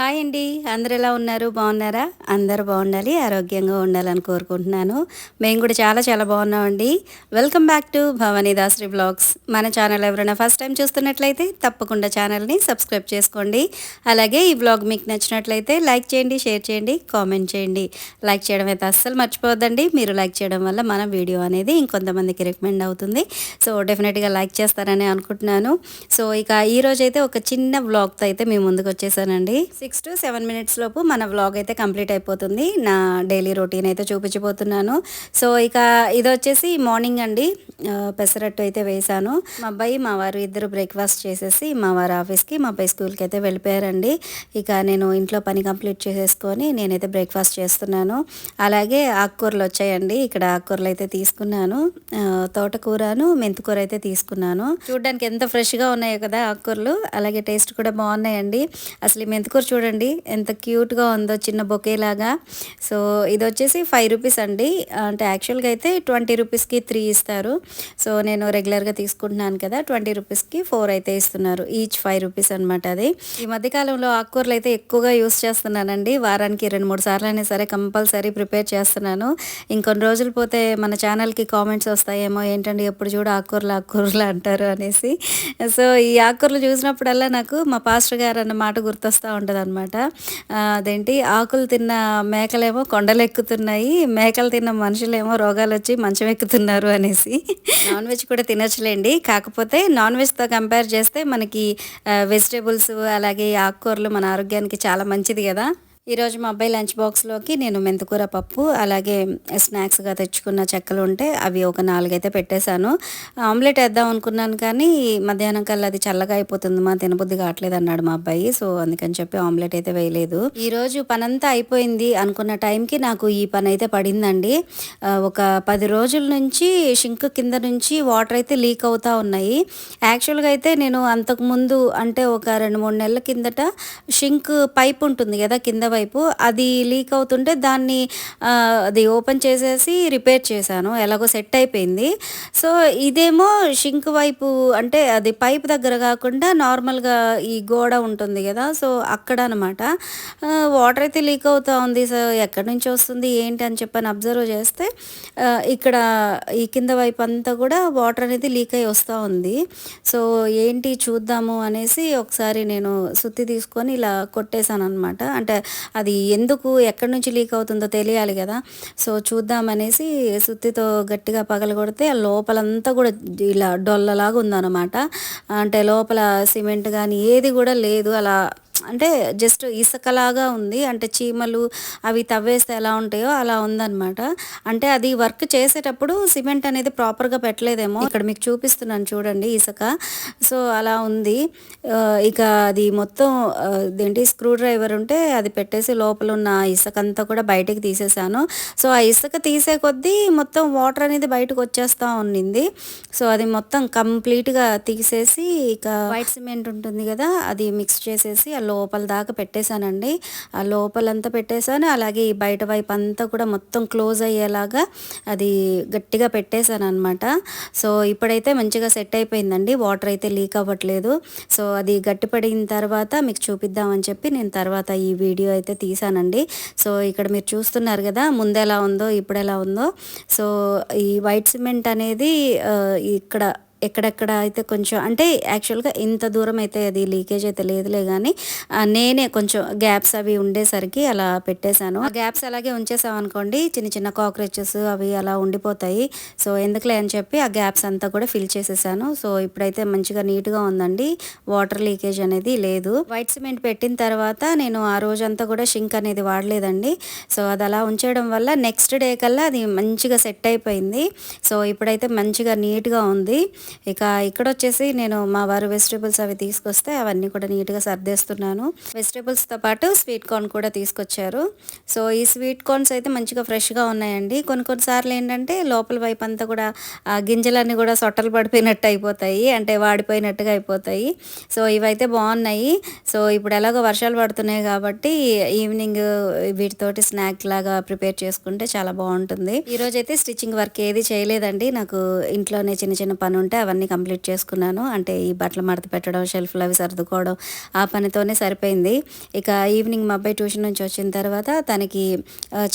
Hi అండి. అందరు ఎలా ఉన్నారు? బాగున్నారా? అందరూ బాగుండాలి ఆరోగ్యంగా ఉండాలని కోరుకుంటున్నాను. మేము కూడా చాలా చాలా బాగున్నామండి. Welcome back to Bhavani Dasari blogs మన ఛానల్ ఎవరైనా ఫస్ట్ టైం చూస్తున్నట్లయితే తప్పకుండా ఛానల్ని సబ్స్క్రైబ్ చేసుకోండి. అలాగే ఈ బ్లాగ్ మీకు నచ్చినట్లయితే లైక్ చేయండి షేర్ చేయండి కామెంట్ చేయండి. లైక్ చేయడం అయితే అస్సలు మర్చిపోవద్దండి. మీరు లైక్ చేయడం వల్ల మన వీడియో అనేది ఇంకొంతమందికి రికమెండ్ అవుతుంది. సో డెఫినెట్గా లైక్ చేస్తారని అనుకుంటున్నాను. సో ఇక ఈ రోజు అయితే ఒక చిన్న బ్లాగ్తో అయితే మేము ముందుకు వచ్చేసానండి. సిక్స్ టు సెవెన్ మినిట్స్ లోపు మన వ్లాగ్ అయితే కంప్లీట్ అయిపోతుంది. నా డైలీ రొటీన్ అయితే చూపించిపోతున్నాను సో ఇక ఇది వచ్చేసి మార్నింగ్ అండి పెసరట్టు అయితే వేశాను. మా అబ్బాయి మా వారు ఇద్దరు బ్రేక్ఫాస్ట్ చేసేసి మా వారు ఆఫీస్కి మా అబ్బాయి స్కూల్కి అయితే వెళ్ళిపోయారండి. ఇక నేను ఇంట్లో పని కంప్లీట్ చేసేసుకొని నేనైతే బ్రేక్ఫాస్ట్ చేస్తున్నాను. అలాగే ఆకుకూరలు వచ్చాయండి. ఇక్కడ ఆకుకూరలు అయితే తీసుకున్నాను. తోటకూరను మెంతికూర అయితే తీసుకున్నాను. చూడడానికి ఎంత ఫ్రెష్గా ఉన్నాయో కదా ఆకుకూరలు. అలాగే టేస్ట్ కూడా బాగున్నాయండి. అసలు ఈ మెంతికూర చూడండి ఎంత క్యూట్గా ఉందో చిన్న బొకే లాగా సో ఇది వచ్చేసి ఫైవ్ రూపీస్ అండి. అంటే యాక్చువల్గా అయితే ట్వంటీ రూపీస్కి త్రీ ఇస్తారు. సో నేను రెగ్యులర్గా తీసుకుంటున్నాను కదా ట్వంటీ రూపీస్కి ఫోర్ అయితే ఇస్తున్నారు. ఈచ్ ఫైవ్ రూపీస్ అనమాట అది. ఈ మధ్యకాలంలో ఆకుకూరలు అయితే ఎక్కువగా యూస్ చేస్తున్నానండి. వారానికి రెండు మూడు సార్లు అయినా సరే కంపల్సరీ ప్రిపేర్ చేస్తున్నాను. ఇంకొన్ని రోజులు పోతే మన ఛానల్కి కామెంట్స్ వస్తాయేమో ఏంటండి ఎప్పుడు చూడు ఆకుకూరలు ఆకుకూరలు అంటారు అనేసి. సో ఈ ఆకుకూరలు చూసినప్పుడల్లా నాకు మా పాస్టర్ గారు అన్న మాట గుర్తొస్తూ ఉంటుంది అనమాట అదేంటి ఆకులు తిన్న మేకలేమో కొండలు ఎక్కుతున్నాయి మేకలు తిన్న మనుషులేమో రోగాలు వచ్చి మంచం ఎక్కుతున్నారు అనేసి. నాన్ వెజ్ కూడా తినొచ్చులేండి. కాకపోతే నాన్ వెజ్తో కంపేర్ చేస్తే మనకి వెజిటేబుల్స్ అలాగే ఆకుకూరలు మన ఆరోగ్యానికి చాలా మంచిది కదా. ఈరోజు మా అబ్బాయి లంచ్ బాక్స్లోకి నేను మెంతికూర పప్పు అలాగే స్నాక్స్గా తెచ్చుకున్న చెక్కలు ఉంటే అవి ఒక నాలుగైతే పెట్టేశాను. ఆమ్లెట్ వేద్దాం అనుకున్నాను కానీ మధ్యాహ్నం కల్లా అది చల్లగా అయిపోతుంది మా తినబుద్ధి కావట్లేదు అన్నాడు మా అబ్బాయి. సో అందుకని చెప్పి ఆమ్లెట్ అయితే వేయలేదు. ఈరోజు పనంతా అయిపోయింది అనుకున్న టైంకి నాకు ఈ పని అయితే పడిందండి. ఒక పది రోజుల నుంచి షింక్ కింద నుంచి వాటర్ అయితే లీక్ అవుతూ ఉన్నాయి. యాక్చువల్గా అయితే నేను అంతకుముందు అంటే ఒక రెండు మూడు నెలల కిందట షింక్ పైప్ ఉంటుంది కదా కింద వైపు అది లీక్ అవుతుంటే దాన్ని అది ఓపెన్ చేసేసి రిపేర్ చేశాను. ఎలాగో సెట్ అయిపోయింది. సో ఇదేమో షింక్ వైపు అంటే అది పైప్ దగ్గర కాకుండా నార్మల్గా ఈ గోడ ఉంటుంది కదా సో అక్కడ అనమాట వాటర్ అయితే లీక్ అవుతూ ఉంది. సో ఎక్కడి నుంచి వస్తుంది ఏంటి అని చెప్పని అబ్జర్వ్ చేస్తే ఇక్కడ ఈ కింద వైపు అంతా కూడా వాటర్ అనేది లీక్ అయి వస్తూ ఉంది. సో ఏంటి చూద్దాము అనేసి ఒకసారి నేను సుత్తి తీసుకొని ఇలా కొట్టేశాను అనమాట అంటే అది ఎందుకు ఎక్కడి నుంచి లీక్ అవుతుందో తెలియాలి కదా. సో చూద్దామనేసి సుత్తితో గట్టిగా పగలగొడితే కొడితే లోపలంతా కూడా ఇలా డొల్లలాగా ఉందన్నమాట. అంటే లోపల సిమెంట్ కానీ ఏది కూడా లేదు. అలా అంటే జస్ట్ ఇసుకలాగా ఉంది. అంటే చీమలు అవి తవ్వేస్తే ఎలా ఉంటాయో అలా ఉందన్నమాట. అంటే అది వర్క్ చేసేటప్పుడు సిమెంట్ అనేది ప్రాపర్గా పెట్టలేదేమో. ఇక్కడ మీకు చూపిస్తున్నాను చూడండి ఇసుక. సో అలా ఉంది. ఇక అది మొత్తం ఆ, ఇదేంటి స్క్రూ డ్రైవర్ ఉంటే అది పెట్టేసి లోపల ఉన్న ఇసుక అంతా కూడా బయటకు తీసేసాను సో ఆ ఇసుక తీసే కొద్దీ మొత్తం వాటర్ అనేది బయటకు వచ్చేస్తూ ఉన్నింది సో అది మొత్తం కంప్లీట్గా తీసేసి ఇక వైట్ సిమెంట్ ఉంటుంది కదా అది మిక్స్ చేసేసి ఆ లోపల దాకా పెట్టేశానండి. ఆ లోపలంతా పెట్టేశాను. అలాగే ఈ బయట వైపు అంతా కూడా మొత్తం క్లోజ్ అయ్యేలాగా అది గట్టిగా పెట్టేశాను అనమాట సో ఇప్పుడైతే మంచిగా సెట్ అయిపోయిందండి. వాటర్ అయితే లీక్ అవ్వట్లేదు. సో అది గట్టిపడిన తర్వాత మీకు చూపిద్దామని చెప్పి నేను తర్వాత ఈ వీడియో అయితే తీసానండి సో ఇక్కడ మీరు చూస్తున్నారు కదా ముందు ఎలా ఉందో ఇప్పుడు ఎలా ఉందో. సో ఈ వైట్ సిమెంట్ అనేది ఇక్కడ ఎక్కడెక్కడ అయితే కొంచెం అంటే యాక్చువల్గా ఇంత దూరం అయితే అది లీకేజ్ అయితే లేదులే కానీ నేనే కొంచెం గ్యాప్స్ అవి ఉండేసరికి అలా పెట్టేశాను. ఆ గ్యాప్స్ అలాగే ఉంచేసాం అనుకోండి చిన్న చిన్న కాక్రోచెస్ అవి అలా ఉండిపోతాయి. సో ఎందుకులే అని చెప్పి ఆ గ్యాప్స్ అంతా కూడా ఫిల్ చేసేసాను. సో ఇప్పుడైతే మంచిగా నీట్గా ఉందండి. వాటర్ లీకేజ్ అనేది లేదు. వైట్ సిమెంట్ పెట్టిన తర్వాత నేను ఆ రోజంతా కూడా షింక్ అనేది వాడలేదండి. సో అది అలా ఉంచడం వల్ల నెక్స్ట్ డే కల్లా అది మంచిగా సెట్ అయిపోయింది. సో ఇప్పుడైతే మంచిగా నీట్గా ఉంది. ఇక ఇక్కడ వచ్చేసి నేను మా వారు వెజిటేబుల్స్ అవి తీసుకొస్తే అవన్నీ కూడా నీట్గా సర్దేస్తున్నాను. వెజిటేబుల్స్తో పాటు స్వీట్ కార్న్ కూడా తీసుకొచ్చారు. సో ఈ స్వీట్ కార్న్స్ అయితే మంచిగా ఫ్రెష్గా ఉన్నాయండి. కొన్ని కొన్నిసార్లు ఏంటంటే లోపల వైపు అంతా కూడా గింజలన్నీ కూడా సొట్టలు పడిపోయినట్టు అయిపోతాయి. అంటే వాడిపోయినట్టుగా అయిపోతాయి. సో ఇవైతే బాగున్నాయి. సో ఇప్పుడు ఎలాగో వర్షాలు పడుతున్నాయి కాబట్టి ఈవినింగ్ వీటితోటి స్నాక్ లాగా ప్రిపేర్ చేసుకుంటే చాలా బాగుంటుంది. ఈరోజు అయితే స్టిచ్చింగ్ వర్క్ ఏది చేయలేదండి. నాకు ఇంట్లోనే చిన్న చిన్న పని ఉంటే అవన్నీ కంప్లీట్ చేసుకున్నాను. అంటే ఈ బట్టలు మడత పెట్టడం షెల్ఫ్లు అవి సర్దుకోవడం ఆ పనితోనే సరిపోయింది. ఇక ఈవినింగ్ మా అబ్బాయి ట్యూషన్ నుంచి వచ్చిన తర్వాత తనకి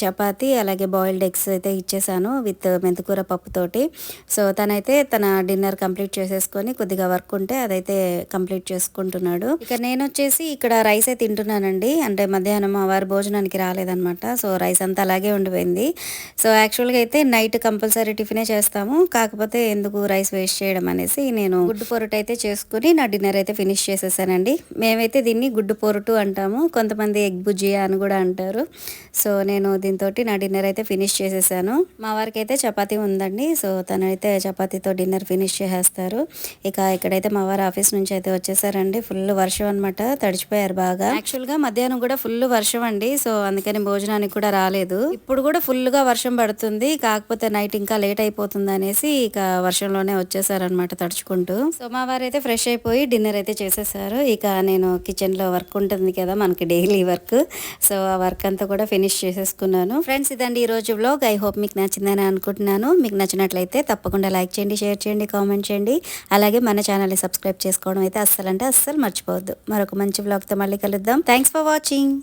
చపాతి అలాగే బాయిల్డ్ ఎగ్స్ అయితే ఇచ్చేసాను విత్ మెంతికూర పప్పుతోటి సో తనైతే తన డిన్నర్ కంప్లీట్ చేసేసుకొని కొద్దిగా వర్క్ ఉంటే అదైతే కంప్లీట్ చేసుకుంటున్నాడు. ఇక నేను వచ్చేసి ఇక్కడ రైస్ అయితే తింటున్నానండి. అంటే మధ్యాహ్నం వారి భోజనానికి రాలేదనమాట సో రైస్ అంతా అలాగే ఉండిపోయింది. సో యాక్చువల్గా అయితే నైట్ కంపల్సరీ టిఫినే చేస్తాము. కాకపోతే ఎందుకు రైస్ వేస్ట్ చేయడం అనేసి నేను గుడ్డు పొరుటు అయితే చేసుకుని నా డిన్నర్ అయితే ఫినిష్ చేసేసానండి. మేమైతే దీన్ని గుడ్డు పొరుటు అంటాము. కొంతమంది ఎగ్ బుజ్జియా అని కూడా అంటారు. సో నేను దీంతో నా డిన్నర్ అయితే ఫినిష్ చేసేసాను. మా వారికి అయితే చపాతీ ఉందండి. సో తనైతే చపాతీతో డిన్నర్ ఫినిష్ చేసేస్తారు. ఇక ఇక్కడైతే మా వారు ఆఫీస్ నుంచి అయితే వచ్చేసారండి. ఫుల్ వర్షం అనమాట తడిచిపోయారు బాగా. యాక్చువల్గా మధ్యాహ్నం కూడా ఫుల్ వర్షం అండి. సో అందుకని భోజనానికి కూడా రాలేదు. ఇప్పుడు కూడా ఫుల్గా వర్షం పడుతుంది. కాకపోతే నైట్ ఇంకా లేట్ అయిపోతుంది అనేసి ఇక వర్షంలోనే అనమాట తడుచుకుంటూ. సోమవారం అయితే ఫ్రెష్ అయిపోయి డిన్నర్ అయితే చేసేసారు. ఇక నేను కిచెన్లో వర్క్ ఉంటుంది కదా మనకి డైలీ వర్క్. సో ఆ వర్క్ అంతా కూడా ఫినిష్ చేసేసుకున్నాను. ఫ్రెండ్స్ ఇదండి ఈ రోజు వ్లాగ్. ఐ హోప్ మీకు నచ్చిందని అనుకుంటున్నాను. మీకు నచ్చినట్లయితే తప్పకుండా లైక్ చేయండి షేర్ చేయండి కామెంట్ చేయండి. అలాగే మన ఛానల్ని సబ్స్క్రైబ్ చేసుకోవడం అయితే అస్సలు అంటే అస్సలు మర్చిపోవద్దు. మరొక మంచి వ్లాగ్తో మళ్ళీ కలుద్దాం. Thanks for watching.